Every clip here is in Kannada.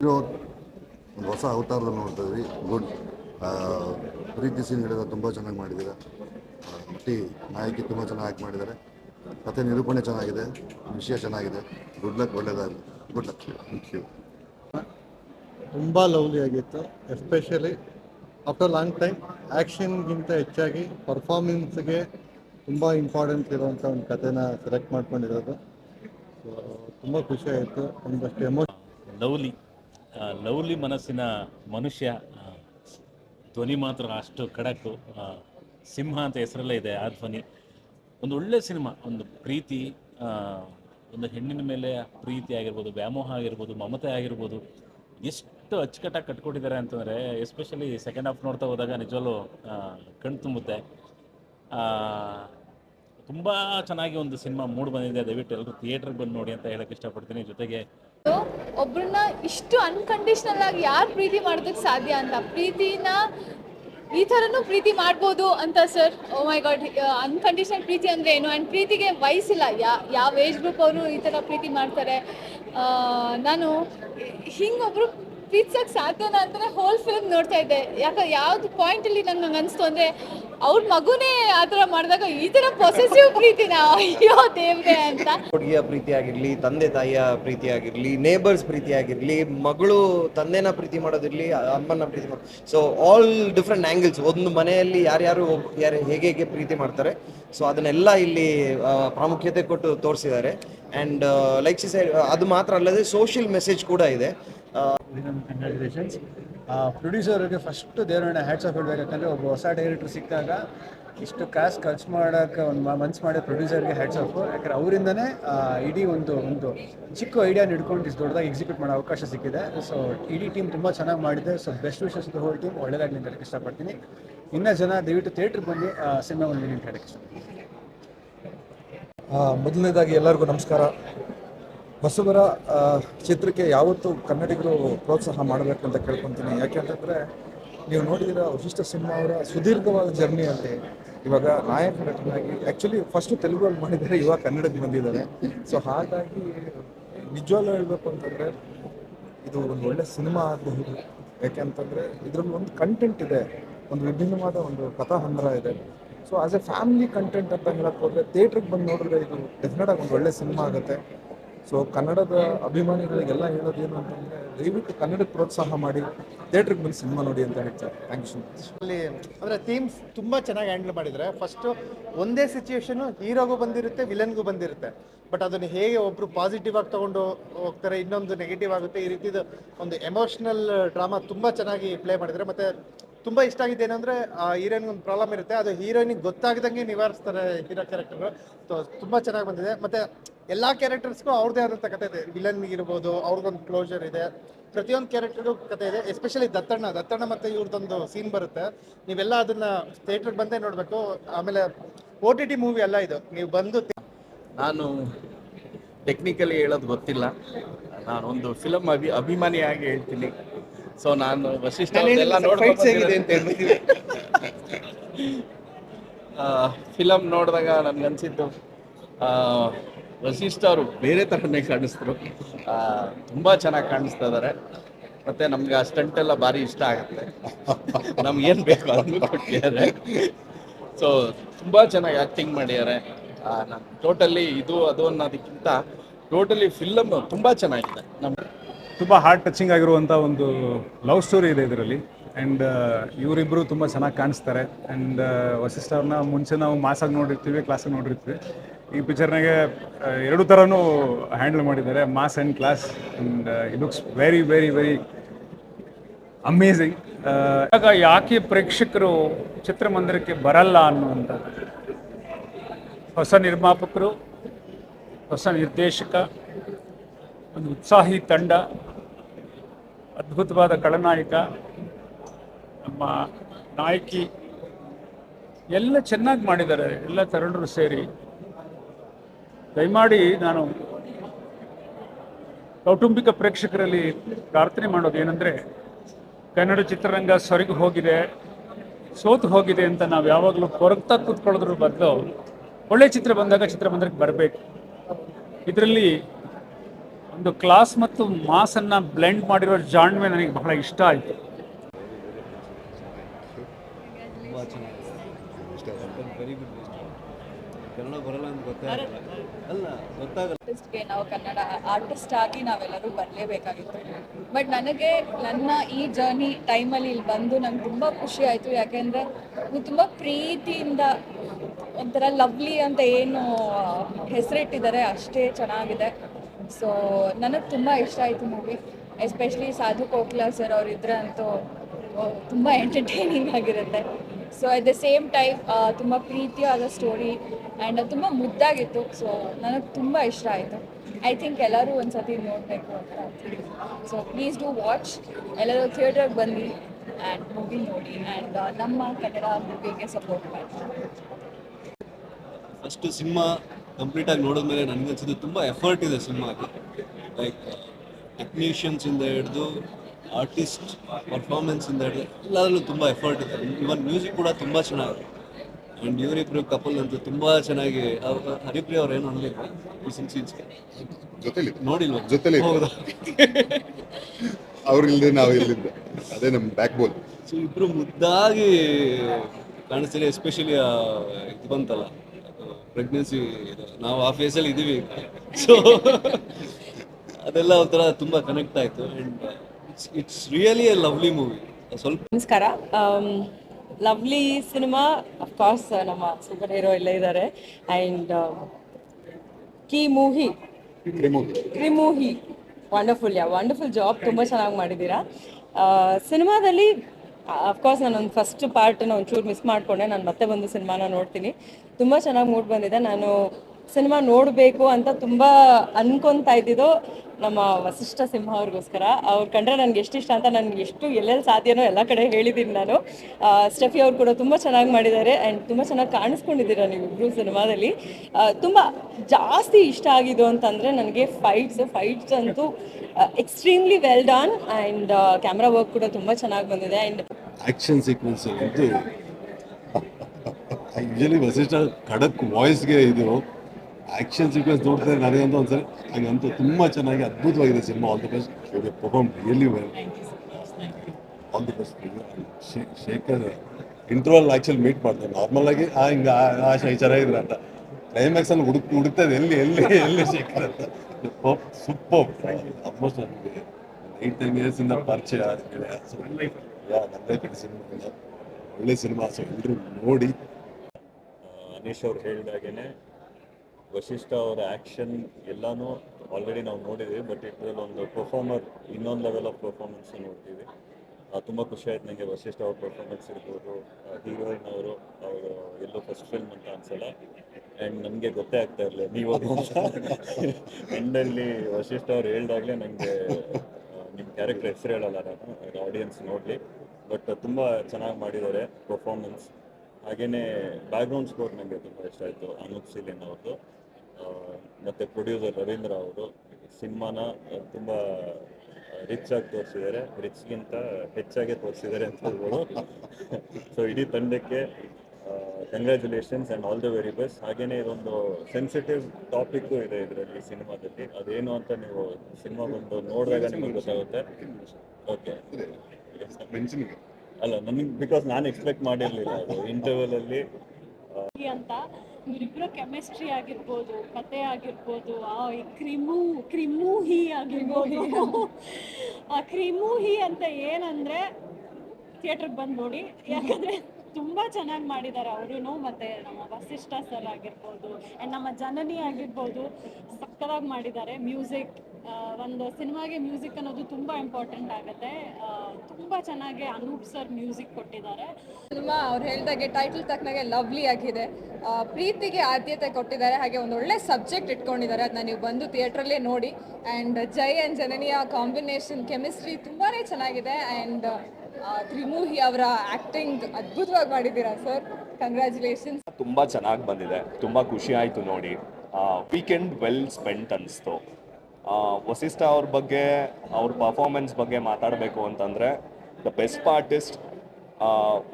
ಇರೋ ಒಂದು ಹೊಸ ಅವತಾರದಲ್ಲಿ ನೋಡ್ತಾ ಇದ್ವಿ. ಗುಡ್. ಪ್ರೀತಿ ಸೀನ್ಗಳೆಲ್ಲ ತುಂಬ ಚೆನ್ನಾಗಿ ಮಾಡಿದ್ದೀರ. ನಟಿ ನಾಯಕಿ ತುಂಬ ಚೆನ್ನಾಗಿ ಆ್ಯಕ್ಟ್ ಮಾಡಿದ್ದಾರೆ. ಕತೆ ನಿರೂಪಣೆ ಚೆನ್ನಾಗಿದೆ. ವಿಷಯ ಚೆನ್ನಾಗಿದೆ. ಗುಡ್ ಲಕ್ ಒಳ್ಳೆಯದಾಗಲಿ ಗುಡ್ ಲಕ್. Thank you. ತುಂಬ ಲವ್ಲಿ ಆಗಿತ್ತು. ಎಸ್ಪೆಷಲಿ ಆಫ್ಟರ್ ಲಾಂಗ್ ಟೈಮ್ ಆ್ಯಕ್ಷನ್ಗಿಂತ ಹೆಚ್ಚಾಗಿ ಪರ್ಫಾರ್ಮೆನ್ಸ್ಗೆ ತುಂಬ ಇಂಪಾರ್ಟೆನ್ಸ್ ಇರುವಂಥ ಒಂದು ಕಥೆನ ಸೆಲೆಕ್ಟ್ ಮಾಡ್ಕೊಂಡಿರೋದು. ಸೊ ತುಂಬ ಖುಷಿ ಆಯಿತು. ಒಂದಷ್ಟು ಎಮೋಷನ್ ಲವ್ಲಿ. ಲವ್ಲಿ ಮನಸ್ಸಿನ ಮನುಷ್ಯ ಧ್ವನಿ ಮಾತ್ರ ಅಷ್ಟು ಖಡಕ್ಕು ಸಿಂಹ ಅಂತ ಹೆಸರಲ್ಲೇ ಇದೆ ಆ ಧ್ವನಿ. ಒಂದು ಒಳ್ಳೆ ಸಿನಿಮಾ, ಒಂದು ಪ್ರೀತಿ ಒಂದು ಹೆಣ್ಣಿನ ಮೇಲೆ ಪ್ರೀತಿ ಆಗಿರ್ಬೋದು, ವ್ಯಾಮೋಹ ಆಗಿರ್ಬೋದು, ಮಮತೆ ಆಗಿರ್ಬೋದು, ಎಷ್ಟು ಅಚ್ಚುಕಟ್ಟಾಗಿ ಕಟ್ಕೊಟ್ಟಿದ್ದಾರೆ ಅಂತಂದರೆ ಎಸ್ಪೆಷಲಿ ಸೆಕೆಂಡ್ ಹಾಫ್ ನೋಡ್ತಾ ಹೋದಾಗ ನಿಜವಲ್ಲೂ ಕಣ್ ತುಂಬುತ್ತೆ. ತುಂಬ ಚೆನ್ನಾಗಿ ಒಂದು ಸಿನಿಮಾ ಮೂಡ್ ಬಂದಿದೆ. ದಯವಿಟ್ಟು ಎಲ್ಲರೂ ಥಿಯೇಟ್ರಿಗೆ ಬಂದು ನೋಡಿ ಅಂತ ಹೇಳಕ್ಕೆ ಇಷ್ಟಪಡ್ತೀನಿ. ಜೊತೆಗೆ ಒಬ್ರನ್ನ ಇಷ್ಟು ಅನ್ಕಂಡೀಷನಲ್ ಆಗಿ ಯಾರು ಪ್ರೀತಿ ಮಾಡೋದಕ್ಕೆ ಸಾಧ್ಯ ಅಂತ ಪ್ರೀತಿನ ಈ ಥರನೂ ಪ್ರೀತಿ ಮಾಡ್ಬೋದು ಅಂತ sir oh my god unconditional ಪ್ರೀತಿ ಅಂದರೆ ಏನು? ಆ್ಯಂಡ್ ಪ್ರೀತಿಗೆ ವಯಸ್ಸಿಲ್ಲ. ಯಾ, ಯಾವ ಏಜ್ ಗ್ರೂಪ್ ಅವರು ಈ ಥರ ಪ್ರೀತಿ ಮಾಡ್ತಾರೆ? ನಾನು ಹಿಂಗೊಬ್ರು ಪ್ರೀತಿಸೋಕೆ ಸಾಧ್ಯನಾ ಅಂತಾನೆ ಹೋಲ್ ಫಿಲ್ಮ್ ನೋಡ್ತಾ ಇದ್ದೆ. ಯಾಕ ಯಾವ್ದು ಪಾಯಿಂಟಲ್ಲಿ ನಂಗೆ ಅನ್ಸ್ತು ಅಂದ್ರೆ ಅವ್ರ ಮಗುನೇ ಆ ಥರ ಮಾಡಿದಾಗ ಈ ತರ ಪೊಸೆಸಿವ್ ಪ್ರೀತಿನ? ಅಯ್ಯೋ ದೇವ್ರೆ ಅಂತ. ಹುಡುಗಿಯ ಪ್ರೀತಿ ಆಗಿರ್ಲಿ, ತಂದೆ ತಾಯಿಯ ಪ್ರೀತಿ ಆಗಿರ್ಲಿ ನೇಬರ್ಸ್ ಪ್ರೀತಿ ಆಗಿರ್ಲಿ, ಮಗಳು ತಂದೆನ ಪ್ರೀತಿ ಮಾಡೋದಿರ್ಲಿ ಅಮ್ಮನ ಪ್ರೀತಿ ಮಾಡೋದು ಸೊ ಆಲ್ ಡಿಫ್ರೆಂಟ್ ಆಂಗಲ್ಸ್ ಒಂದು ಮನೆಯಲ್ಲಿ ಯಾರ್ಯಾರು ಯಾರು ಹೇಗೆ ಹೇಗೆ ಪ್ರೀತಿ ಮಾಡ್ತಾರೆ ಸೊ ಅದನ್ನೆಲ್ಲ ಇಲ್ಲಿ ಪ್ರಾಮುಖ್ಯತೆ ಕೊಟ್ಟು ತೋರಿಸಿದ್ದಾರೆ. ಆ್ಯಂಡ್ ಲೈಕ್ ಸೈಡ್ ಅದು ಮಾತ್ರ ಅಲ್ಲದೆ ಸೋಷಿಯಲ್ ಮೆಸೇಜ್ ಕೂಡ ಇದೆ. ಕಂಗ್ರ್ಯಾಚುಲೇಷನ್ಸ್ ಪ್ರೊಡ್ಯೂಸರ್ಗೆ ಫಸ್ಟ್ ದೇವರನ್ನ ಹ್ಯಾಟ್ಸ್ ಆಫ್ ಹೇಳ್ಬೇಕು. ಒಬ್ಬ ಹೊಸ ಡೈರೆಕ್ಟರ್ ಸಿಕ್ಕಾಗ ಇಷ್ಟು ಕ್ಯಾಶ್ ಖರ್ಚು ಮಾಡೋಕ್ಕೆ ಒಂದು ಮನ್ಸು ಮಾಡಿ ಪ್ರೊಡ್ಯೂಸರ್ಗೆ ಹ್ಯಾಟ್ಸ್ ಆಫ್ ಯಾಕಂದ್ರೆ ಅವರಿಂದನೇ ಇಡೀ ಒಂದು ಒಂದು ಚಿಕ್ಕ ಐಡಿಯಾ ಹಿಡ್ಕೊಂಡು ಇಷ್ಟು ದೊಡ್ಡದಾಗಿ ಎಕ್ಸಿಕ್ಯೂಟ್ ಮಾಡೋ ಅವಕಾಶ ಸಿಕ್ಕಿದೆ. ಸೊ ಇಡೀ ಟೀಮ್ ತುಂಬ ಚೆನ್ನಾಗಿ ಮಾಡಿದೆ. So best wishes whole team ಒಳ್ಳೆದಾಗಲಿ ಅಂತ ಹೇಳಕ್ಕೆ ಇಷ್ಟಪಡ್ತೀನಿ. ಇನ್ನೂ ಜನ ದಯವಿಟ್ಟು ಥಿಯೇಟ್ರಿಗೆ ಬಂದು ಸಿನಿಮಾ ಒಂದು ಹೇಳಕ್ಕೆ ಇಷ್ಟಪಡ್ತೀನಿ. ಮೊದಲನೇದಾಗಿ ಎಲ್ಲರಿಗೂ ನಮಸ್ಕಾರ. ಆ, ಚಿತ್ರಕ್ಕೆ ಯಾವತ್ತೂ ಕನ್ನಡಿಗರು ಪ್ರೋತ್ಸಾಹ ಮಾಡಬೇಕು ಅಂತ ಕೇಳ್ಕೊತೀನಿ. ಯಾಕೆಂತಂದರೆ ನೀವು ನೋಡಿದಿರ ವಿಶಿಷ್ಟ ಸಿನಿಮಾ ಅವರ ಸುದೀರ್ಘವಾದ ಜರ್ನಿಯಲ್ಲಿ ಇವಾಗ ನಾಯಕ ನಟನಾಗಿ ಆ್ಯಕ್ಚುಲಿ ಫಸ್ಟ್ ತೆಲುಗಲ್ಲಿ ಮಾಡಿದರೆ ಇವಾಗ ಕನ್ನಡಕ್ಕೆ ಬಂದಿದ್ದಾರೆ. ಸೊ ಹಾಗಾಗಿ ನಿಜವಾಗ್ಲೂ ಹೇಳಬೇಕು ಅಂತಂದರೆ ಇದು ಒಂದು ಒಳ್ಳೆ ಸಿನಿಮಾ ಆಗಬಹುದು. ಯಾಕೆಂತಂದರೆ ಇದರಲ್ಲಿ ಒಂದು ಕಂಟೆಂಟ್ ಇದೆ ಒಂದು ವಿಭಿನ್ನವಾದ ಒಂದು ಕಥಾಹಂದ್ರ ಇದೆ. So as a family content ಅಂತ ಹೇಳಕ್ ಹೋದ್ರೆ ಥಿಯೇಟ್ರಿಗೆ ಬಂದು ನೋಡಿದ್ರೆ ಇದು ಡೆಫಿನೆಟ್ ಒಂದು ಒಳ್ಳೆ ಸಿನಿಮಾ ಆಗುತ್ತೆ. ಸೊ ಕನ್ನಡದ ಅಭಿಮಾನಿಗಳಿಗೆಲ್ಲ ಏನು ಅಂತಂದ್ರೆ, ದಯವಿಟ್ಟು ಕನ್ನಡಕ್ಕೆ ಪ್ರೋತ್ಸಾಹ ಮಾಡಿ, ಥಿಯೇಟ್ರಿಗೆ ಬಂದು ಸಿನಿಮಾ ನೋಡಿ ಅಂತ ಹೇಳ್ತಾರೆ. ಥ್ಯಾಂಕ್ ಯು ಸೊ ಮಚ್ ಅಲ್ಲಿ, ಅಂದರೆ ಥೀಮ್ಸ್ ತುಂಬ ಚೆನ್ನಾಗಿ ಹ್ಯಾಂಡಲ್ ಮಾಡಿದರೆ ಫಸ್ಟು ಒಂದೇ ಸಿಚುವೇಶನು ಹೀರೋಗೂ ಬಂದಿರುತ್ತೆ ವಿಲನ್ಗೂ ಬಂದಿರುತ್ತೆ. ಬಟ್ ಅದನ್ನು ಹೇಗೆ ಒಬ್ಬರು ಪಾಸಿಟಿವ್ ಆಗಿ ತೊಗೊಂಡು ಹೋಗ್ತಾರೆ, ಇನ್ನೊಂದು ನೆಗೆಟಿವ್ ಆಗುತ್ತೆ, ಈ ರೀತಿದು ಒಂದು ಎಮೋಷ್ನಲ್ ಡ್ರಾಮಾ ತುಂಬ ಚೆನ್ನಾಗಿ ಪ್ಲೇ ಮಾಡಿದರೆ, ಮತ್ತು ತುಂಬ ಇಷ್ಟ ಆಗಿದೆ. ಏನಂದರೆ, ಆ ಹೀರೋಯಿನ್ಗೆ ಒಂದು ಪ್ರಾಬ್ಲಮ್ ಇರುತ್ತೆ. ಅದು ಹೀರೋಯಿನಿಗೆ ಗೊತ್ತಾಗದಂಗೆ ನಿವಾರಿಸ್ತಾರೆ ಹೀರೋ ಕ್ಯಾರೆಕ್ಟರ್ ತುಂಬ ಚೆನ್ನಾಗಿ ಬಂದಿದೆ. ಮತ್ತು ಎಲ್ಲ ಕ್ಯಾರೆಕ್ಟರ್ಸ್ಗೂ ಅವ್ರದ್ದೇ ಆದಂಥ ಕತೆ ಇದೆ. ವಿಲನ್ ಇರ್ಬೋದು, ಅವ್ರಿಗೊಂದು ಕ್ಲೋಜರ್ ಇದೆ. ಪ್ರತಿಯೊಂದು ಕ್ಯಾರೆಕ್ಟರ್ಗೂ ಕತೆ ಇದೆ. ಎಸ್ಪೆಷಲಿ ದತ್ತಣ್ಣ. ದತ್ತಣ್ಣ ಮತ್ತೆ ಇವ್ರದ್ದೊಂದು ಸೀನ್ ಬರುತ್ತೆ. ನೀವೆಲ್ಲ ಅದನ್ನ ಥಿಯೇಟರ್ಗೆ ಬಂದೇ ನೋಡಬೇಕು. ಆಮೇಲೆ ಓ ಟಿ ಟಿ ಮೂವಿ ಅಲ್ಲ ಇದು. ನೀವು ಬಂದು ನಾನು ಟೆಕ್ನಿಕಲಿ ಹೇಳೋದು ಗೊತ್ತಿಲ್ಲ. ನಾನೊಂದು ಫಿಲಮ್ ಅಭಿ ಅಭಿಮಾನಿಯಾಗಿ ಹೇಳ್ತೀನಿ. ಸೊ ನಾನು ವಶಿಷ್ಠ ಫಿಲಮ್ ನೋಡಿದಾಗ ನನ್ಗನ್ಸಿದ್ದು ಆ, ವಶಿಷ್ಠ ಅವರು ಬೇರೆ ಥರನೇ ಕಾಣಿಸ್ತರು. ತುಂಬ ಚೆನ್ನಾಗಿ ಕಾಣಿಸ್ತಾ ಇದ್ದಾರೆ ಮತ್ತೆ ನಮ್ಗೆ ಆ ಸ್ಟಂಟ್ ಎಲ್ಲ ಭಾರಿ ಇಷ್ಟ ಆಗುತ್ತೆ. ನಮ್ಗೆ ಏನು ಬೇಕು ಅದನ್ನು ಕೊಟ್ಟಿದ್ದಾರೆ. ಸೊ ತುಂಬ ಚೆನ್ನಾಗಿ ಆ್ಯಕ್ಟಿಂಗ್ ಮಾಡಿದ್ದಾರೆ. ನಾನು ಟೋಟಲಿ ಇದು ಅದು ಅನ್ನೋದಕ್ಕಿಂತ ಟೋಟಲಿ ಫಿಲಮ್ ತುಂಬ ಚೆನ್ನಾಗಿದೆ. ನಮ್ಮ ತುಂಬ ಹಾರ್ಟ್ ಟಚಿಂಗ್ ಆಗಿರುವಂಥ ಒಂದು ಲವ್ ಸ್ಟೋರಿ ಇದೆ ಇದರಲ್ಲಿ. ಆ್ಯಂಡ್ ಇವರಿಬ್ಬರು ತುಂಬ ಚೆನ್ನಾಗಿ ಕಾಣಿಸ್ತಾರೆ. ಆ್ಯಂಡ್ ವಸಿಷ್ಠ ಅವ್ರನ್ನ ಮುಂಚೆ ನಾವು ಮಾಸಾಗಿ ನೋಡಿರ್ತೀವಿ ಕ್ಲಾಸಾಗಿ ನೋಡಿರ್ತೀವಿ. ಈ ಪಿಕ್ಚರ್ನಾಗೆ ಎರಡು ಥರನೂ ಹ್ಯಾಂಡಲ್ ಮಾಡಿದ್ದಾರೆ mass and class and it looks very very very amazing ಇವಾಗ ಯಾಕೆ ಪ್ರೇಕ್ಷಕರು ಚಿತ್ರಮಂದಿರಕ್ಕೆ ಬರಲ್ಲ ಅನ್ನುವಂಥ ಹೊಸ ನಿರ್ಮಾಪಕರು, ಹೊಸ ನಿರ್ದೇಶಕ, ಒಂದು ಉತ್ಸಾಹಿ ತಂಡ ಅದ್ಭುತವಾದ ಖಳನಾಯಕ, ನಮ್ಮ ನಾಯಕಿ ಎಲ್ಲ ಚೆನ್ನಾಗಿ ಮಾಡಿದ್ದಾರೆ, ಎಲ್ಲ ತರುಣರು ಸೇರಿ. ದಯಮಾಡಿ ನಾನು ಕೌಟುಂಬಿಕ ಪ್ರೇಕ್ಷಕರಲ್ಲಿ ಪ್ರಾರ್ಥನೆ ಮಾಡೋದು ಏನಂದರೆ, ಕನ್ನಡ ಚಿತ್ರರಂಗ ಸೊರಗಿ ಹೋಗಿದೆ, ಸೋತು ಹೋಗಿದೆ ಅಂತ ನಾವು ಯಾವಾಗಲೂ ಕೊರಗ್ತಾ ಕೂತ್ಕೊಳ್ಳೋದ್ರ ಬದಲು ಒಳ್ಳೆ ಚಿತ್ರ ಬಂದಾಗ ಚಿತ್ರಮಂದಿರಕ್ಕೆ ಬರಬೇಕು. ಇದರಲ್ಲಿ ಒಂದು ಕ್ಲಾಸ್ ಮತ್ತು ಮಾಸನ್ನು ಬ್ಲೆಂಡ್ ಮಾಡಿರೋ ಜಾಣ್ಮೆ ನನಗೆ ಬಹಳ ಇಷ್ಟ ಆಯಿತು. ಆರ್ಟಿಸ್ಟ್ಗೆ ನಾವು ಕನ್ನಡ ಆರ್ಟಿಸ್ಟ್ ಆಗಿ ನಾವೆಲ್ಲರೂ ಬರಲೇಬೇಕಾಗಿತ್ತು. ಬಟ್ ನನಗೆ ನನ್ನ ಈ ಜರ್ನಿ ಟೈಮಲ್ಲಿ ಇಲ್ಲಿ ಬಂದು ನಂಗೆ ತುಂಬ ಖುಷಿ ಆಯಿತು. ಯಾಕೆಂದರೆ ತುಂಬ ಪ್ರೀತಿಯಿಂದ ಒಂಥರ ಲವ್ಲಿ ಅಂತ ಏನು ಹೆಸರಿಟ್ಟಿದ್ದಾರೆ, ಅಷ್ಟೇ ಚೆನ್ನಾಗಿದೆ. ಸೊ ನನಗೆ ತುಂಬ ಇಷ್ಟ ಆಯಿತು ಮೂವಿ ಎಸ್ಪೆಷಲಿ ಸಾಧು ಕೋಕ್ಲಾ ಸರ್ ಅವರಿದ್ರೆ ಅಂತೂ ತುಂಬ ಎಂಟರ್ಟೈನಿಂಗ್ ಆಗಿರುತ್ತೆ. So at the same time ತುಂಬ ಪ್ರೀತಿಯಾದ ಸ್ಟೋರಿ ಆ್ಯಂಡ್ ತುಂಬ ಮುದ್ದಾಗಿತ್ತು. ಸೊ ನನಗೆ ತುಂಬ ಇಷ್ಟ ಆಯಿತು. ಐ ಥಿಂಕ್ ಎಲ್ಲರೂ ಒಂದ್ಸತಿ ನೋಡಬೇಕು ಅಂತ ಸೊ ಪ್ಲೀಸ್ ಡೂ ವಾಚ್ ಎಲ್ಲರೂ ಥಿಯೇಟರ್ಗೆ ಬನ್ನಿ ಆ್ಯಂಡ್ ಮೂವಿ ನೋಡಿ ಆ್ಯಂಡ್ ನಮ್ಮ ಕನ್ನಡ ಮೂವಿಗೆ ಸಪೋರ್ಟ್ ಮಾಡಿ. ಫಸ್ಟ್ ಸಿನಿಮಾ ಕಂಪ್ಲೀಟಾಗಿ ನೋಡಿದ್ಮೇಲೆ ನನಗನ್ಸಿದ್ದು ತುಂಬ ಎಫರ್ಟ್ ಇದೆ ಸಿನಿಮಾಗೆ ಲೈಕ್ ಟೆಕ್ನಿಷಿಯನ್ಸಿಂದ ಹಿಡಿದು ಆರ್ಟಿಸ್ಟ್ ಪರ್ಫಾರ್ಮೆನ್ಸಿಂದ ಹಿಡಿದು ಎಲ್ಲದರಲ್ಲೂ ತುಂಬ ಎಫರ್ಟ್ ಇದೆ. ಇವನ್ ಮ್ಯೂಸಿಕ್ ಕೂಡ ತುಂಬ ಚೆನ್ನಾಗಿದೆ. ಆ್ಯಂಡ್ ಇವರಿಬ್ರು ಕಪಲ್ ಅಂತೂ ತುಂಬ ಚೆನ್ನಾಗಿ ಹರಿಪ್ರಿಯ ಅವ್ರು ಏನು ಅನ್ಲಿಲ್ಲ ಈ ಸೀನ್ಸ್ಗೆ ಜೊತೆಲಿ? ನೋಡಿಲ್ವ? ಜೊತೆಲಿ? ಹೌದಾ. ಅವ್ರಿಲ್ದೆ ನಾವು ಇಲ್ಲಿಂದ ಅದೇ ನಮ್ಮ ಬ್ಯಾಕ್ ಬೋಲ್ ಸೊ ಇಬ್ರು ಮುದ್ದಾಗಿ ಕಾಣಿಸ್ತಿಲ್ಲ ಎಸ್ಪೆಷಲಿ ಇದು ಬಂತಲ್ಲ ಪ್ರೆಗ್ನೆನ್ಸಿ ನಾವು ಆ ಫೇಸಲ್ಲಿ ಇದ್ದೀವಿ ಸೊ ಅದೆಲ್ಲ ಒಂಥರ ತುಂಬ ಕನೆಕ್ಟ್ ಆಯಿತು. And it's it's really a lovely movie ಸ್ವಲ್ಪ ನಮಸ್ಕಾರ. ಲವ್ಲಿ ಸಿನಿಮಾ ಅಫ್ಕೋರ್ಸ್ ನಮ್ಮ ಸೂಪರ್ ಹೀರೋ ಎಲ್ಲ ಇದ್ದಾರೆ ಆ್ಯಂಡ್ ಕಿ ಮೂಹಿ ಕ್ರಿಮೂಹಿ ವಂಡರ್ಫುಲ್ ಯಾ ವಂಡರ್ಫುಲ್ ಜಾಬ್ ತುಂಬ ಚೆನ್ನಾಗಿ ಮಾಡಿದ್ದೀರಾ? ಸಿನಿಮಾದಲ್ಲಿ ಅಫ್ಕೋರ್ಸ್ ನಾನು ಒಂದು ಫಸ್ಟ್ ಪಾರ್ಟ್ನ ಒಂಚೂರು ಮಿಸ್ ಮಾಡಿಕೊಂಡೆ. ನಾನು ಮತ್ತೆ ಬಂದು ಸಿನಿಮಾನ ನೋಡ್ತೀನಿ. ತುಂಬ ಚೆನ್ನಾಗಿ ಮೂಡ್ ಬಂದಿದೆ. ನಾನು ಸಿನಿಮಾ ನೋಡಬೇಕು ಅಂತ ತುಂಬ ಅನ್ಕೊಂತಾ ಇದ್ದಿದ್ದು ನಮ್ಮ ವಸಿಷ್ಠ ಸಿಂಹ ಅವ್ರಿಗೋಸ್ಕರ ಅವ್ರು ಕಂಡ್ರೆ ನನಗೆ ಎಷ್ಟು ಇಷ್ಟ ಅಂತ ನನಗೆ ಎಷ್ಟು ಎಲ್ಲೆಲ್ಲಿ ಸಾಧ್ಯನೋ ಎಲ್ಲ ಕಡೆ ಹೇಳಿದ್ದೀನಿ ನಾನು ಸ್ಟೆಫಿ ಅವ್ರು ಕೂಡ ತುಂಬ ಚೆನ್ನಾಗಿ ಮಾಡಿದ್ದಾರೆ ಆ್ಯಂಡ್ ತುಂಬ ಚೆನ್ನಾಗಿ ಕಾಣಿಸ್ಕೊಂಡಿದ್ದೀರಾ ನೀವಿಬ್ರು ಸಿನಿಮಾದಲ್ಲಿ ತುಂಬ ಜಾಸ್ತಿ ಇಷ್ಟ ಆಗಿದ್ದು ಅಂತಂದರೆ ನನಗೆ ಫೈಟ್ಸ್ ಫೈಟ್ಸ್ ಅಂತೂ extremely well done and camera work ಕೂಡ ತುಂಬ ಚೆನ್ನಾಗಿ ಬಂದಿದೆ ಆ್ಯಂಡ್ ಆ್ಯಕ್ಷನ್ ಸೀಕ್ವೆನ್ಸ್ ವಸಿಷ್ಠ ಖಡಕ್ ವಾಯ್ಸ್ಗೆ ಇದು ಆ್ಯಕ್ಷನ್ ಸೀಕ್ವೆನ್ಸ್ ನೋಡ್ತಾರೆ ಅಂತ ಒಂದ್ಸರಿ. ಹಂಗಂತೂ ತುಂಬ ಚೆನ್ನಾಗಿ ಅದ್ಭುತವಾಗಿದೆ cinema. All the best perform really well all the best Shekhar ಇಂಟ್ರೋಲ್ actually meet ಮಾಡ್ತಾರೆ. ನಾರ್ಮಲ್ ಆಗಿ ಆ ಹಿಂಗೆ ಆ ಶೈ ಚೆನ್ನಾಗಿದ್ರೆ ಅಂತ. ಕ್ಲೈಮ್ಯಾಕ್ಸ್ ಅಲ್ಲಿ ಹುಡುಕ್ ಹುಡುಕ್ತದೆ ಎಲ್ಲಿ ಎಲ್ಲಿ ಎಲ್ಲಿ ಶೇಖರ್ ಅಂತ. ಸೂಪರ್ ಆಲ್ಮೋಸ್ಟ್ ನನಗೆ ಏಯ್ಟ್ ಟೆನ್ ಇಯರ್ಸ್ ಇಂದ ಪರಿಚಯ ಯಾ ನನ್ನ ಸಿನಿಮಾ ಒಳ್ಳೆ ಸಿನಿಮಾ. ಸೊ ಎಲ್ಲರೂ ನೋಡಿ. ಅನೀಶ್ ಅವ್ರು ಹೇಳಿದಾಗೇನೆ ವಶಿಷ್ಠ ಅವರ ಆ್ಯಕ್ಷನ್ ಎಲ್ಲನೂ ಆಲ್ರೆಡಿ ನಾವು ನೋಡಿದ್ದೀವಿ ಬಟ್ ಇದ್ರಲ್ಲಿ ಒಂದು ಪರ್ಫಾರ್ಮರ್ ಇನ್ನೊಂದು ಲೆವೆಲ್ ಆಫ್ ಪರ್ಫಾರ್ಮೆನ್ಸ್ ನೋಡ್ತೀವಿ. ತುಂಬ ಖುಷಿ ಆಯ್ತು ನನಗೆ ವಶಿಷ್ಠ ಅವ್ರ ಪರ್ಫಾರ್ಮೆನ್ಸ್ ಇರ್ಬೋದು ಹೀರೋಯಿನ್ ಅವರು ಅವರು ಎಲ್ಲೋ ಫಸ್ಟ್ ಫಿಲ್ಮ್ ಅಂತ ಅನ್ಸಲ್ಲ. ಆ್ಯಂಡ್ ನನಗೆ ಗೊತ್ತೇ ಆಗ್ತಾ ಇರಲಿಲ್ಲ, ನೀವು ಎಂಡಲ್ಲಿ ವಶಿಷ್ಠ ಅವ್ರು ಹೇಳ್ದಾಗಲೇ ನನಗೆ ನಿಮ್ಮ ಕ್ಯಾರೆಕ್ಟರ್ ಹೆಸರು ಹೇಳಲ್ಲ ನಾನು ಆಡಿಯನ್ಸ್ ನೋಡಲಿ. ಬಟ್ ತುಂಬ ಚೆನ್ನಾಗಿ ಮಾಡಿದ್ದಾರೆ ಪರ್ಫಾರ್ಮೆನ್ಸ್ ಹಾಗೆಯೇ ಬ್ಯಾಕ್ಗ್ರೌಂಡ್ ಸ್ಕೋರ್ ನನಗೆ ತುಂಬ ಇಷ್ಟ ಆಯಿತು, ಅನೂಪ್ ಸಿಲಿನ್ ಅವ್ರದ್ದು ಮತ್ತು ಪ್ರೊಡ್ಯೂಸರ್ ರವೀಂದ್ರ ಅವರು ಸಿನಿಮಾನ ತುಂಬ ರಿಚ್ ಆಗಿ ತೋರಿಸಿದ್ದಾರೆ. ರಿಚ್ಗಿಂತ ಹೆಚ್ಚಾಗಿ ತೋರಿಸಿದ್ದಾರೆ ಅಂತ ಹೇಳ್ಬೋದು. ಸೊ ಇಡೀ ತಂಡಕ್ಕೆ congratulations and all the very best ಹಾಗೆಯೇ ಇದೊಂದು ಸೆನ್ಸಿಟಿವ್ ಟಾಪಿಕ್ಕು ಇದೆ ಇದರಲ್ಲಿ ಸಿನಿಮಾದಲ್ಲಿ. ಅದೇನು ಅಂತ ನೀವು ಸಿನಿಮಾ ಬಂದು ನೋಡಿದಾಗ ನಿಮಗೆ ಗೊತ್ತಾಗುತ್ತೆ. ಓಕೆ ಅಲ್ಲ ನನಗೆ ಬಿಕಾಸ್ ನಾನು ಎಕ್ಸ್ಪೆಕ್ಟ್ ಮಾಡಿರಲಿಲ್ಲ ಅದು. ಅಂತ. ಇವರಿಬ್ರು ಕೆಮಿಸ್ಟ್ರಿ ಆಗಿರ್ಬೋದು ಕತೆ ಆಗಿರ್ಬೋದು, ಆ ಕ್ರಿಮು ಕ್ರಿಮು, ಕ್ರಿಮೂಹಿ ಆಗಿರ್ಬೋದು. ಆ ಕ್ರಿಮೂಹಿ ಅಂತ ಏನಂದ್ರೆ ಥಿಯೇಟರ್ ಬಂದು ನೋಡಿ. ಯಾಕಂದ್ರೆ ತುಂಬಾ ಚೆನ್ನಾಗಿ ಮಾಡಿದ್ದಾರೆ ಅವರು ಮತ್ತೆ ನಮ್ಮ ವಸಿಷ್ಠ ಸರ್ ಆಗಿರ್ಬೋದು ನಮ್ಮ ಜನನಿ ಆಗಿರ್ಬೋದು ಸಕ್ಕದಾಗಿ ಮಾಡಿದ್ದಾರೆ ಮ್ಯೂಸಿಕ್ ಒಂದು ಸಿನಿಮಾಗೆ ಮ್ಯೂಸಿಕ್ ಅನ್ನೋದು ತುಂಬ ಇಂಪಾರ್ಟೆಂಟ್ ಆಗುತ್ತೆ. ತುಂಬ ಚೆನ್ನಾಗಿ ಅನೂಪ್ ಸರ್ ಮ್ಯೂಸಿಕ್ ಕೊಟ್ಟಿದ್ದಾರೆ. ಸಿನಿಮಾ ಅವ್ರು ಹೇಳಿದಾಗೆ ಟೈಟಲ್ ತಕ್ಕನಾಗೆ ಲವ್ಲಿ ಆಗಿದೆ. ಪ್ರೀತಿಗೆ ಆದ್ಯತೆ ಕೊಟ್ಟಿದ್ದಾರೆ. ಹಾಗೆ ಒಂದು ಒಳ್ಳೆ ಸಬ್ಜೆಕ್ಟ್ ಇಟ್ಕೊಂಡಿದ್ದಾರೆ. ಅದನ್ನ ನೀವು ಬಂದು ಥಿಯೇಟ್ರಲ್ಲೇ ನೋಡಿ. ಆ್ಯಂಡ್ ಜೈ ಆ್ಯಂಡ್ ಜನನಿಯ ಕಾಂಬಿನೇಷನ್ ಕೆಮಿಸ್ಟ್ರಿ ತುಂಬಾ ಚೆನ್ನಾಗಿದೆ. ಆ್ಯಂಡ್ ತ್ರಿಮೂಹಿ ಅವರ ಆಕ್ಟಿಂಗ್ ಅದ್ಭುತವಾಗಿ ಮಾಡಿದ್ದೀರಾ ಸರ್ ಕಂಗ್ರ್ಯಾಚುಲೇಷನ್ಸ್ ತುಂಬ ಚೆನ್ನಾಗಿ ಬಂದಿದೆ. ತುಂಬ ಖುಷಿ ಆಯಿತು ನೋಡಿ. ವೀಕೆಂಡ್ ವೆಲ್ ಸ್ಪೆಂಟ್ ಅನಿಸ್ತು. ವಸಿಷ್ಠ ಅವ್ರ ಬಗ್ಗೆ, ಅವ್ರ ಪರ್ಫಾರ್ಮೆನ್ಸ್ ಬಗ್ಗೆ ಮಾತಾಡಬೇಕು ಅಂತಂದರೆ ದ ಬೆಸ್ಟ್ ಆರ್ಟಿಸ್ಟ್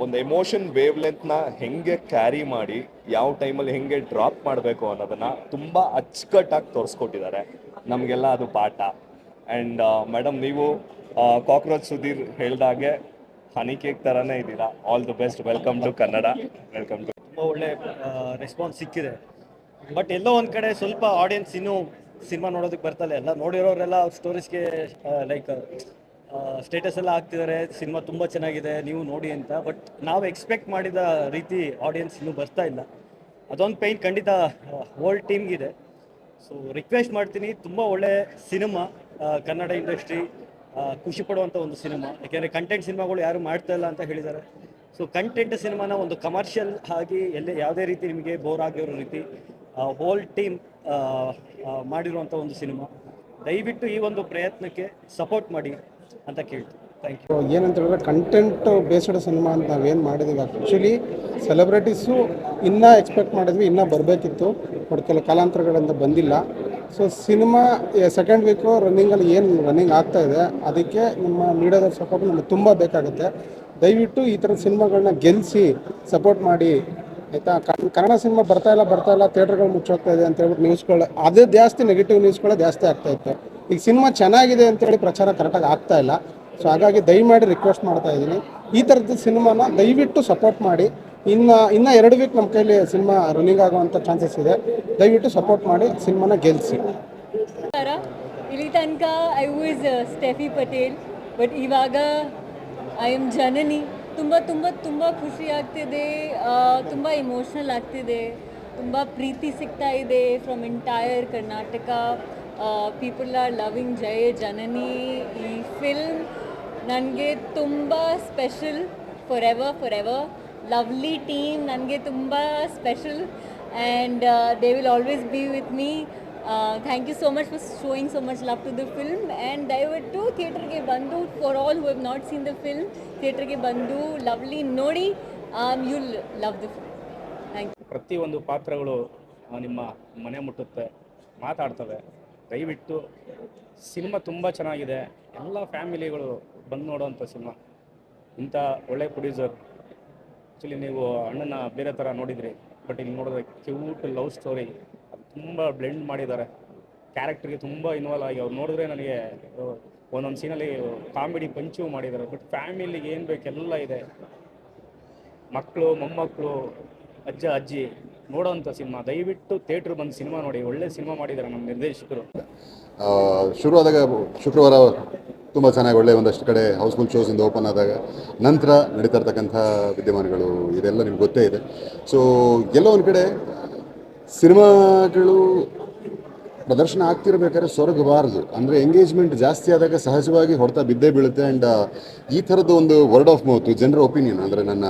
ಒಂದು ಎಮೋಷನ್ ವೇವ್ ಲೆಂತ್ನ ಹೆಂಗೆ ಕ್ಯಾರಿ ಮಾಡಿ, ಯಾವ ಟೈಮಲ್ಲಿ ಹೆಂಗೆ ಡ್ರಾಪ್ ಮಾಡಬೇಕು ಅನ್ನೋದನ್ನು ತುಂಬ ಅಚ್ಚುಕಟ್ಟಾಗಿ ತೋರಿಸ್ಕೊಟ್ಟಿದ್ದಾರೆ. ನಮಗೆಲ್ಲ ಅದು ಪಾಠ. ಆ್ಯಂಡ್ ಮೇಡಮ್ ನೀವು ಕಾಕ್ರೋಚ್ ಸುಧೀರ್ ಹೇಳ್ದಾಗೆ ಹನಿ ಕೇಕ್ ಥರನೇ ಇದ್ದೀರಾ? All the best welcome to Kannada welcome to ತುಂಬ ಒಳ್ಳೆ ರೆಸ್ಪಾನ್ಸ್ ಸಿಕ್ಕಿದೆ. ಬಟ್ ಎಲ್ಲೋ ಒಂದು ಕಡೆ ಸ್ವಲ್ಪ ಆಡಿಯನ್ಸ್ ಇನ್ನೂ ಸಿನಿಮಾ ನೋಡೋದಕ್ಕೆ ಬರ್ತಲ್ಲ ಎಲ್ಲ ನೋಡಿರೋರೆಲ್ಲ ಸ್ಟೋರೀಸ್ಗೆ ಲೈಕ್ ಸ್ಟೇಟಸ್ ಎಲ್ಲ ಹಾಕ್ತಿದ್ದಾರೆ ಸಿನಿಮಾ ತುಂಬ ಚೆನ್ನಾಗಿದೆ, ನೀವು ನೋಡಿ ಅಂತ. ಬಟ್ ನಾವು ಎಕ್ಸ್ಪೆಕ್ಟ್ ಮಾಡಿದ ರೀತಿ ಆಡಿಯನ್ಸ್ ಇನ್ನೂ ಬರ್ತಾ ಇಲ್ಲ. ಅದೊಂದು ಪೈನ್ ಖಂಡಿತ ಹೋಲ್ ಟೀಮ್ಗಿದೆ ಸೊ ರಿಕ್ವೆಸ್ಟ್ ಮಾಡ್ತೀನಿ, ತುಂಬ ಒಳ್ಳೆ ಸಿನಿಮಾ ಕನ್ನಡ ಇಂಡಸ್ಟ್ರಿ ಖುಷಿ ಪಡುವಂಥ ಒಂದು ಸಿನಿಮಾ. ಯಾಕೆಂದರೆ ಕಂಟೆಂಟ್ ಸಿನಿಮಾಗಳು ಯಾರು ಮಾಡ್ತಾ ಇಲ್ಲ ಅಂತ ಹೇಳಿದ್ದಾರೆ ಸೊ ಕಂಟೆಂಟ್ ಸಿನಿಮಾನ ಒಂದು ಕಮರ್ಷಿಯಲ್ ಆಗಿ ಎಲ್ಲೇ ಯಾವುದೇ ರೀತಿ ನಿಮಗೆ ಬೋರ್ ಆಗಿರೋ ರೀತಿ ಹೋಲ್ ಟೀಮ್ ಮಾಡಿರುವಂಥ ಒಂದು ಸಿನಿಮಾ. ದಯವಿಟ್ಟು ಈ ಒಂದು ಪ್ರಯತ್ನಕ್ಕೆ ಸಪೋರ್ಟ್ ಮಾಡಿ ಅಂತ ಕೇಳ್ತೀನಿ. ಥ್ಯಾಂಕ್ ಯು ಏನಂತ ಹೇಳಿದ್ರೆ ಕಂಟೆಂಟ್ ಬೇಸ್ಡ್ ಸಿನಿಮಾ ಅಂತ ನಾವೇನು ಮಾಡಿದ್ದೀವಿ ಆ್ಯಕ್ಚುಲಿ ಸೆಲೆಬ್ರಿಟೀಸು ಇನ್ನೂ ಎಕ್ಸ್ಪೆಕ್ಟ್ ಮಾಡಿದ್ವಿ, ಇನ್ನೂ ಬರಬೇಕಿತ್ತು ಬಟ್ ಕೆಲ ಕಾಲಾಂತರಗಳಿಂದ ಬಂದಿಲ್ಲ. ಸೊ ಸಿನಿಮಾ ಸೆಕೆಂಡ್ ವೀಕು ರನ್ನಿಂಗಲ್ಲಿ ಏನು ರನ್ನಿಂಗ್ ಆಗ್ತಾ ಇದೆ, ಅದಕ್ಕೆ ನಿಮ್ಮ ಮೀಡಿಯಾದವ್ರ ಸಪೋರ್ಟ್ ನಮಗೆ ತುಂಬ ಬೇಕಾಗುತ್ತೆ. ದಯವಿಟ್ಟು ಈ ಥರದ ಸಿನಿಮಾಗಳನ್ನ ಗೆಲ್ಲಿಸಿ ಸಪೋರ್ಟ್ ಮಾಡಿ ಆಯಿತಾ? ಕನ್ನಡ ಸಿನಿಮಾ ಬರ್ತಾ ಇಲ್ಲ ಬರ್ತಾ ಇಲ್ಲ, ಥಿಯೇಟರ್ಗಳು ಮುಚ್ಚೋಗ್ತಾ ಇದೆ ಅಂತ ಹೇಳ್ಬಿಟ್ಟು ನ್ಯೂಸ್ಗಳು ಅದೇ ಜಾಸ್ತಿ ನೆಗೆಟಿವ್ ನ್ಯೂಸ್ಗಳೇ ಜಾಸ್ತಿ ಆಗ್ತಾ ಇತ್ತು. ಈಗ ಸಿನಿಮಾ ಚೆನ್ನಾಗಿದೆ ಅಂತೇಳಿ ಪ್ರಚಾರ ಕರೆಕ್ಟಾಗಿ ಆಗ್ತಾ ಇಲ್ಲ. ಸೊ ಹಾಗಾಗಿ ದಯಮಾಡಿ ರಿಕ್ವೆಸ್ಟ್ ಮಾಡ್ತಾ ಇದ್ದೀನಿ. ಈ ಥರದ ಸಿನಿಮಾನ ದಯವಿಟ್ಟು ಸಪೋರ್ಟ್ ಮಾಡಿ. ಇನ್ನು ಇನ್ನು ಎರಡು ವೀಕ್ ನಮ್ಮ ಕೈಲಿ ಸಿನಿಮಾ ರನ್ನಿಂಗ್ ಆಗುವಂಥ ಚಾನ್ಸಸ್ ಇದೆ. ದಯವಿಟ್ಟು ಸಪೋರ್ಟ್ ಮಾಡಿ ಸಿನಿಮಾನ ಗೆಲ್ಲಿಸಿ ಇಲ್ಲಿ ತನಕ I was Steffi Patel but ಇವಾಗ ಐ ಆಮ್ ಜನನಿ ತುಂಬ ತುಂಬ ತುಂಬ ಖುಷಿ ಆಗ್ತಿದೆ. ತುಂಬ ಇಮೋಷ್ನಲ್ ಆಗ್ತಿದೆ. ತುಂಬ ಪ್ರೀತಿ ಸಿಗ್ತಾ ಇದೆ from entire Karnataka people are loving Jaya Janani ಈ ಫಿಲ್ಮ್ ನನಗೆ ತುಂಬ special for ever for ever lovely team ನನಗೆ ತುಂಬ special and they will always be with me thank you so much for showing so much love to the film and ದಯವಿಟ್ಟು ಥಿಯೇಟ್ರಿಗೆ ಬಂದು for all who have not seen the film ಥಿಯೇಟ್ರಿಗೆ ಬಂದು ಲವ್ಲಿ ನೋಡಿ you love the film thank you ಪ್ರತಿಯೊಂದು ಪಾತ್ರಗಳು ನಿಮ್ಮ ಮನೆ ಮುಟ್ಟುತ್ತೆ, ಮಾತಾಡ್ತವೆ. ದಯವಿಟ್ಟು ಸಿನಿಮಾ ತುಂಬ ಚೆನ್ನಾಗಿದೆ. ಎಲ್ಲ ಫ್ಯಾಮಿಲಿಗಳು ಬಂದು ನೋಡೋವಂಥ ಸಿನಿಮಾ. ಇಂಥ ಒಳ್ಳೆ ಪ್ರೊಡ್ಯೂಸರ್ ಆ್ಯಕ್ಚುಲಿ ನೀವು ಅಣ್ಣನ ಬೇರೆ ಥರ ನೋಡಿದ್ರಿ. ಬಟ್ ಇಲ್ಲಿ ನೋಡಿದ್ರೆ ಕ್ಯೂಟ್ ಲವ್ ಸ್ಟೋರಿ ತುಂಬ ಬ್ಲೆಂಡ್ ಮಾಡಿದ್ದಾರೆ. ಕ್ಯಾರೆಕ್ಟರ್ಗೆ ತುಂಬ ಇನ್ವಾಲ್ವ್ ಆಗಿ, ಅವ್ರು ನೋಡಿದ್ರೆ ನನಗೆ ಒಂದೊಂದು ಸೀನಲ್ಲಿ ಕಾಮಿಡಿ ಪಂಚು ಮಾಡಿದ್ದಾರೆ. ಬಟ್ ಫ್ಯಾಮಿಲಿಗೆ ಏನು ಬೇಕೆಲ್ಲ ಇದೆ. ಮಕ್ಕಳು ಮೊಮ್ಮಕ್ಕಳು ಅಜ್ಜ, ಅಜ್ಜಿ ನೋಡೋವಂಥ ಸಿನಿಮಾ. ದಯವಿಟ್ಟು ಥಿಯೇಟ್ರ್ ಬಂದು ಸಿನಿಮಾ ನೋಡಿ. ಒಳ್ಳೆ ಸಿನಿಮಾ ಮಾಡಿದ್ದಾರೆ ನಮ್ಮ ನಿರ್ದೇಶಕರು. ಶುರುವಾದಾಗ ಶುಕ್ರವಾರ ತುಂಬ ಚೆನ್ನಾಗಿ ಒಳ್ಳೆ ಒಂದಷ್ಟು ಕಡೆ ಹೌಸ್ಫುಲ್ ಶೋಸ್ ಇಂದ ಓಪನ್ ಆದಾಗ ನಂತರ ನಡೀತಾ ಇರ್ತಕ್ಕಂಥ ವಿದ್ಯಮಾನಗಳು, ಇದೆಲ್ಲ ನಿಮ್ಗೆ ಗೊತ್ತೇ ಇದೆ. ಸೊ ಎಲ್ಲೋ ಒಂದು ಕಡೆ ಸಿನಿಮಾಗಳು ಪ್ರದರ್ಶನ ಆಗ್ತಿರ್ಬೇಕಾದ್ರೆ ಸೊರಗಬಾರದು. ಅಂದರೆ ಎಂಗೇಜ್ಮೆಂಟ್ ಜಾಸ್ತಿ ಆದಾಗ ಸಹಜವಾಗಿ ಹೊಡೆತ ಬಿದ್ದೇ ಬೀಳುತ್ತೆ ಆ್ಯಂಡ್ ಈ ಥರದ್ದು ಒಂದು ವರ್ಡ್ ಆಫ್ ಮೌತ್ ಜನರ ಒಪಿನಿಯನ್ ಅಂದರೆ ನನ್ನ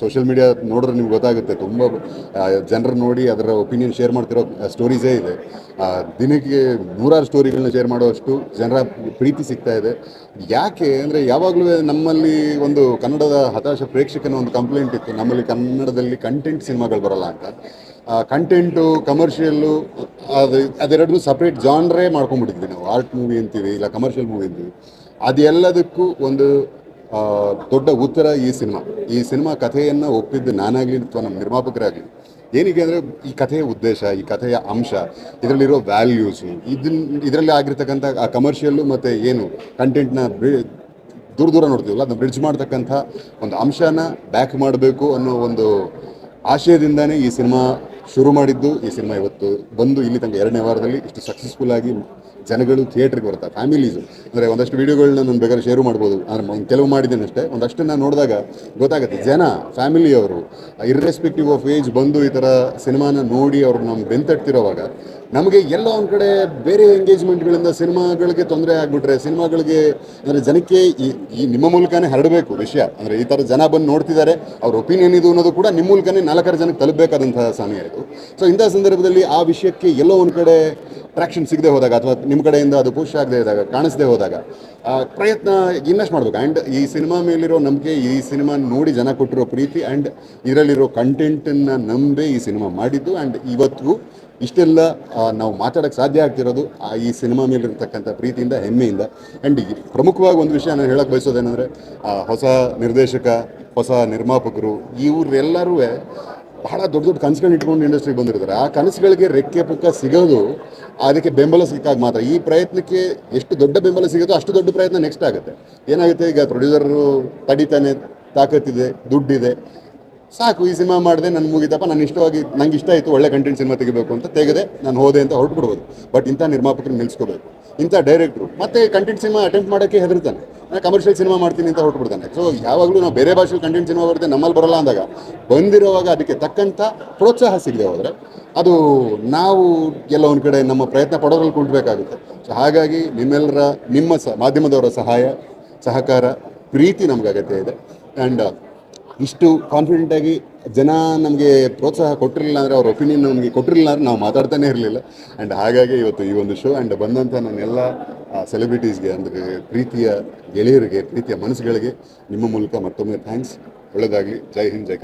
ಸೋಷಿಯಲ್ ಮೀಡಿಯಾ ನೋಡಿದ್ರೆ ನಿಮ್ಗೆ ಗೊತ್ತಾಗುತ್ತೆ. ತುಂಬ ಜನರು ನೋಡಿ ಅದರ ಒಪಿನಿಯನ್ ಶೇರ್ ಮಾಡ್ತಿರೋ ಸ್ಟೋರೀಸೇ ಇದೆ. ದಿನಕ್ಕೆ ನೂರಾರು ಸ್ಟೋರಿಗಳನ್ನ ಶೇರ್ ಮಾಡುವಷ್ಟು ಜನರ ಪ್ರೀತಿ ಸಿಗ್ತಾ ಇದೆ. ಯಾಕೆ ಅಂದರೆ ಯಾವಾಗಲೂ ನಮ್ಮಲ್ಲಿ ಒಂದು ಕನ್ನಡದ ಹತಾಶ ಪ್ರೇಕ್ಷಕನ ಒಂದು ಕಂಪ್ಲೇಂಟ್ ಇತ್ತು. ನಮ್ಮಲ್ಲಿ ಕನ್ನಡದಲ್ಲಿ ಕಂಟೆಂಟ್ ಸಿನಿಮಾಗಳು ಬರಲ್ಲ ಅಂತ. ಕಂಟೆಂಟು ಕಮರ್ಷಿಯಲ್ಲು ಅದು, ಅದೆರಡನ್ನೂ ಸಪ್ರೇಟ್ ಜಾನ್ರೇ ಮಾಡ್ಕೊಂಡ್ಬಿಟ್ಟಿದ್ವಿ ನಾವು. ಆರ್ಟ್ ಮೂವಿ ಅಂತೀವಿ, ಇಲ್ಲ ಕಮರ್ಷಿಯಲ್ ಮೂವಿ ಅಂತೀವಿ. ಅದೆಲ್ಲದಕ್ಕೂ ಒಂದು ದೊಡ್ಡ ಉತ್ತರ ಈ ಸಿನಿಮಾ. ಈ ಸಿನಿಮಾ ಕಥೆಯನ್ನು ಒಪ್ಪಿದ್ದು ನಾನಾಗಲಿ ಅಥವಾ ನಮ್ಮ ನಿರ್ಮಾಪಕರಾಗಲಿ. ಏನಿಗೆ ಅಂದರೆ ಈ ಕಥೆಯ ಉದ್ದೇಶ, ಈ ಕಥೆಯ ಅಂಶ, ಇದರಲ್ಲಿರೋ ವ್ಯಾಲ್ಯೂಸು ಇದನ್ನ ಇದರಲ್ಲಿ ಆಗಿರ್ತಕ್ಕಂಥ ಆ ಕಮರ್ಷಿಯಲ್ಲು ಮತ್ತು ಏನು ಕಂಟೆಂಟ್ನ ದೂರ ದೂರ ನೋಡ್ತೀವಲ್ಲ, ಅದನ್ನ ಬ್ರಿಡ್ಜ್ ಮಾಡ್ತಕ್ಕಂಥ ಒಂದು ಅಂಶನ ಬ್ಯಾಕ್ ಮಾಡಬೇಕು ಅನ್ನೋ ಒಂದು ಆಶಯದಿಂದನೇ ಈ ಸಿನಿಮಾ ಶುರು ಮಾಡಿದ್ದು ಈ ಸಿನಿಮಾ ಇವತ್ತು ಬಂದು ಇಲ್ಲಿ ತನಕ ಎರಡನೇ ವಾರದಲ್ಲಿ ಇಷ್ಟು ಸಕ್ಸಸ್ಫುಲ್ ಆಗಿ ಜನಗಳು ಥಿಯೇಟ್ರಿಗೆ ಬರ್ತಾರೆ ಫ್ಯಾಮಿಲೀಸು ಅಂದರೆ ಒಂದಷ್ಟು ವೀಡಿಯೋಗಳನ್ನ ನಾನು ಬೇಕಾದ್ರೆ ಶೇರು ಮಾಡ್ಬೋದು. ಅಂದರೆ ಕೆಲವು ಮಾಡಿದ್ದೇನೆ ಅಷ್ಟೇ. ಒಂದಷ್ಟನ್ನು ನೋಡಿದಾಗ ಗೊತ್ತಾಗುತ್ತೆ, ಜನ ಫ್ಯಾಮಿಲಿಯವರು ಇರ್ರೆಸ್ಪೆಕ್ಟಿವ್ ಆಫ್ ಏಜ್ ಬಂದು ಈ ಥರ ಸಿನಿಮಾನ ನೋಡಿ ಅವ್ರು ನಮ್ಮ ಬೆಂತಟ್ತಿರೋವಾಗ ನಮಗೆ ಎಲ್ಲೋ ಒಂದು ಕಡೆ ಬೇರೆ ಎಂಗೇಜ್ಮೆಂಟ್ಗಳಿಂದ ಸಿನಿಮಾಗಳಿಗೆ ತೊಂದರೆ ಆಗ್ಬಿಟ್ರೆ, ಸಿನಿಮಾಗಳಿಗೆ ಅಂದರೆ ಜನಕ್ಕೆ ಈ ನಿಮ್ಮ ಮೂಲಕನೇ ಹರಡಬೇಕು ವಿಷಯ. ಅಂದರೆ ಈ ಥರ ಜನ ಬಂದು ನೋಡ್ತಿದ್ದಾರೆ, ಅವ್ರ ಒಪಿನಿಯನ್ ಇದು ಅನ್ನೋದು ಕೂಡ ನಿಮ್ಮ ಮೂಲಕನೇ ನಾಲ್ಕಾರು ಜನಕ್ಕೆ ತಲುಪಬೇಕಾದಂತಹ ಸಮಯ ಇದು. ಸೊ ಇಂಥ ಸಂದರ್ಭದಲ್ಲಿ ಆ ವಿಷಯಕ್ಕೆ ಎಲ್ಲೋ ಒಂದು ಕಡೆ ಟ್ರಾಕ್ಷನ್ ಸಿಗದೆ ಹೋದಾಗ ಅಥವಾ ನಿಮ್ಮ ಕಡೆಯಿಂದ ಅದು ಪುಷ್ ಆಗದೆ ಇದ್ದಾಗ, ಕಾಣಿಸದೆ ಹೋದಾಗ ಪ್ರಯತ್ನ ಇನ್ನಷ್ಟು ಮಾಡಬೇಕು. ಆ್ಯಂಡ್ ಈ ಸಿನಿಮಾ ಮೇಲಿರೋ ನಂಬಿಕೆ, ಈ ಸಿನಿಮಾ ನೋಡಿ ಜನ ಕೊಟ್ಟಿರೋ ಪ್ರೀತಿ ಆ್ಯಂಡ್ ಇದರಲ್ಲಿರೋ ಕಂಟೆಂಟನ್ನು ನಂಬೇ ಈ ಸಿನಿಮಾ ಮಾಡಿದ್ದು. ಆ್ಯಂಡ್ ಇವತ್ತು ಇಷ್ಟೆಲ್ಲ ನಾವು ಮಾತಾಡೋಕ್ಕೆ ಸಾಧ್ಯ ಆಗ್ತಿರೋದು ಆ ಈ ಸಿನಿಮಾ ಮೇಲಿರ್ತಕ್ಕಂಥ ಪ್ರೀತಿಯಿಂದ, ಹೆಮ್ಮೆಯಿಂದ. ಆ್ಯಂಡ್ ಪ್ರಮುಖವಾಗಿ ಒಂದು ವಿಷಯ ನಾನು ಹೇಳಕ್ಕೆ ಬಯಸೋದೇನೆಂದರೆ ಹೊಸ ನಿರ್ದೇಶಕ, ಹೊಸ ನಿರ್ಮಾಪಕರು, ಇವರೆಲ್ಲರೂ ಬಹಳ ದೊಡ್ಡ ದೊಡ್ಡ ಕನಸುಗಳನ್ನ ಇಟ್ಕೊಂಡು ಇಂಡಸ್ಟ್ರಿಗೆ ಬಂದಿರ್ತಾರೆ. ಆ ಕನಸುಗಳಿಗೆ ರೆಕ್ಕೆ ಪುಕ್ಕ ಸಿಗೋದು ಅದಕ್ಕೆ ಬೆಂಬಲ ಸಿಕ್ಕಾಗ ಮಾತ್ರ. ಈ ಪ್ರಯತ್ನಕ್ಕೆ ಎಷ್ಟು ದೊಡ್ಡ ಬೆಂಬಲ ಸಿಗುತ್ತೋ ಅಷ್ಟು ದೊಡ್ಡ ಪ್ರಯತ್ನ ನೆಕ್ಸ್ಟ್ ಆಗುತ್ತೆ. ಏನಾಗುತ್ತೆ? ಈಗ ಪ್ರೊಡ್ಯೂಸರು ತಡಿತಾನೆ, ತಾಕತ್ತಿದೆ, ದುಡ್ಡಿದೆ. ಸಾಕು, ಈ ಸಿನಿಮಾ ಮಾಡಿದೆ ನನ್ನ ಮುಗಿದಪ್ಪ ನಾನು ಇಷ್ಟವಾಗಿ, ನಂಗೆ ಇಷ್ಟ ಆಯಿತು, ಒಳ್ಳೆ ಕಂಟೆಂಟ್ ಸಿನಿಮಾ ತೆಗಿಬೇಕು ಅಂತ ತೆಗೆದೆ, ನಾನು ಹೋದೆ ಅಂತ ಹೊರಟುಬಿಡ್ಬೋದು. ಬಟ್ ಇಂಥ ನಿರ್ಮಾಪಕರು ನಿಲ್ಸ್ಕೋಬೇಕು. ಇಂಥ ಡೈರೆಕ್ಟ್ರು ಮತ್ತೆ ಕಂಟೆಂಟ್ ಸಿನಿಮಾ ಅಟೆಂಪ್ಟ್ ಮಾಡೋಕ್ಕೆ ಹೆದರ್ತಾನೆ. ನಾನು ಕಮರ್ಷಿಯಲ್ ಸಿನಿಮಾ ಮಾಡ್ತೀನಿ ಅಂತ ಹೊರಟುಬಿಡ್ತಾನೆ. ಸೊ ಯಾವಾಗಲೂ ನಾವು ಬೇರೆ ಭಾಷೆಯಲ್ಲಿ ಕಂಟೆಂಟ್ ಸಿನಿಮಾ ಬರುತ್ತೆ, ನಮ್ಮಲ್ಲಿ ಬರಲ್ಲ ಅಂದಾಗ, ಬಂದಿರುವಾಗ ಅದಕ್ಕೆ ತಕ್ಕಂಥ ಪ್ರೋತ್ಸಾಹ ಸಿಗದೆ ಹೋದರೆ, ಅದು ನಾವು ಒಂದು ಕಡೆ ನಮ್ಮ ಪ್ರಯತ್ನ ಪಡೋದ್ರಲ್ಲಿ ಕುಂಟಬೇಕಾಗುತ್ತೆ. ಸೊ ಹಾಗಾಗಿ ನಿಮ್ಮೆಲ್ಲರ ನಿಮ್ಮ ಸ, ಮಾಧ್ಯಮದವರ ಸಹಾಯ, ಸಹಕಾರ, ಪ್ರೀತಿ ನಮ್ಗೆ ಅಗತ್ಯ ಇದೆ. ಆ್ಯಂಡ್ ಇಷ್ಟು ಕಾನ್ಫಿಡೆಂಟಾಗಿ ಜನ ನಮಗೆ ಪ್ರೋತ್ಸಾಹ ಕೊಟ್ಟಿರಲಿಲ್ಲ ಅಂದರೆ ಅವ್ರ ಒಪಿನಿಯನ್ ನಮಗೆ ಕೊಟ್ಟಿರಲಿಲ್ಲ ಅಂದರೆ ನಾವು ಮಾತಾಡ್ತಾನೆ ಇರಲಿಲ್ಲ. ಆ್ಯಂಡ್ ಹಾಗಾಗಿ ಇವತ್ತು ಈ ಒಂದು ಶೋ ಆ್ಯಂಡ್ ಬಂದಂಥ ನನ್ನೆಲ್ಲ ಸೆಲೆಬ್ರಿಟೀಸ್ಗೆ ಅಂದರೆ ಪ್ರೀತಿಯ ಗೆಳೆಯರಿಗೆ, ಪ್ರೀತಿಯ ಮನಸ್ಸುಗಳಿಗೆ ನಿಮ್ಮ ಮೂಲಕ ಮತ್ತೊಮ್ಮೆ ಥ್ಯಾಂಕ್ಸ್ ಒಳ್ಳೆಯದಾಗಲಿ ಜೈ ಹಿಂದ್, ಜೈ